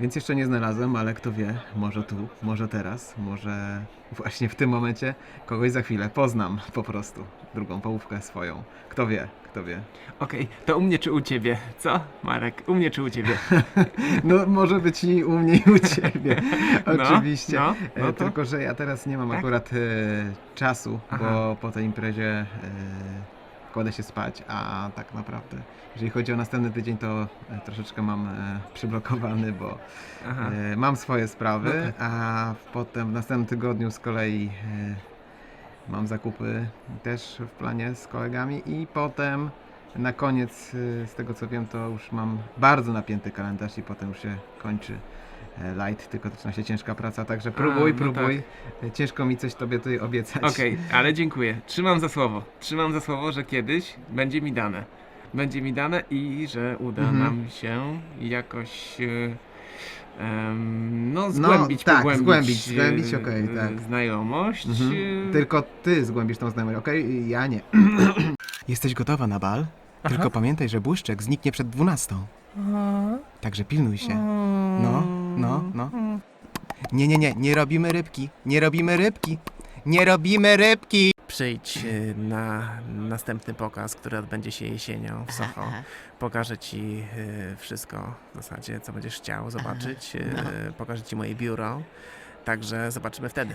Więc jeszcze nie znalazłem, ale kto wie, może tu, może teraz, może właśnie w tym momencie kogoś za chwilę poznam po prostu. Drugą połówkę swoją. Kto wie, kto wie. Okej, to u mnie czy u ciebie? Co, Marek? U mnie czy u ciebie? No może być i u mnie i u ciebie. No, Oczywiście. no, no to- Tylko, że ja teraz nie mam Tak? akurat e, czasu, Aha. bo po tej imprezie e, kładę się spać, a tak naprawdę jeżeli chodzi o następny tydzień, to e, troszeczkę mam e, przyblokowany, bo Aha. e, mam swoje sprawy, No tak. a potem w następnym tygodniu z kolei mam zakupy też w planie z kolegami i potem na koniec, z tego co wiem, to już mam bardzo napięty kalendarz i potem już się kończy light, tylko zaczyna się ciężka praca, także próbuj, no próbuj. E, Ciężko mi coś tobie tutaj obiecać. Okej, ale dziękuję. Trzymam za słowo. Trzymam za słowo, że kiedyś będzie mi dane. Będzie mi dane i że uda Mhm. nam się jakoś e, em, no No, zgłębić, tak, pogłębić zgłębić, e, zgłębić, okej, e, tak. znajomość. Mhm. e, Tylko ty zgłębisz tą znajomość, okej? Ja nie. Jesteś gotowa na bal? Tylko pamiętaj, że błyszczek zniknie przed dwunastą. Także pilnuj się. No, no, no. Nie, nie, nie, nie robimy rybki. Nie robimy rybki. Nie robimy rybki! Przyjdź e, na następny pokaz, który odbędzie się jesienią w Soho. Pokażę ci e, wszystko w zasadzie, co będziesz chciał zobaczyć. E, Pokażę ci moje biuro. Także zobaczymy wtedy.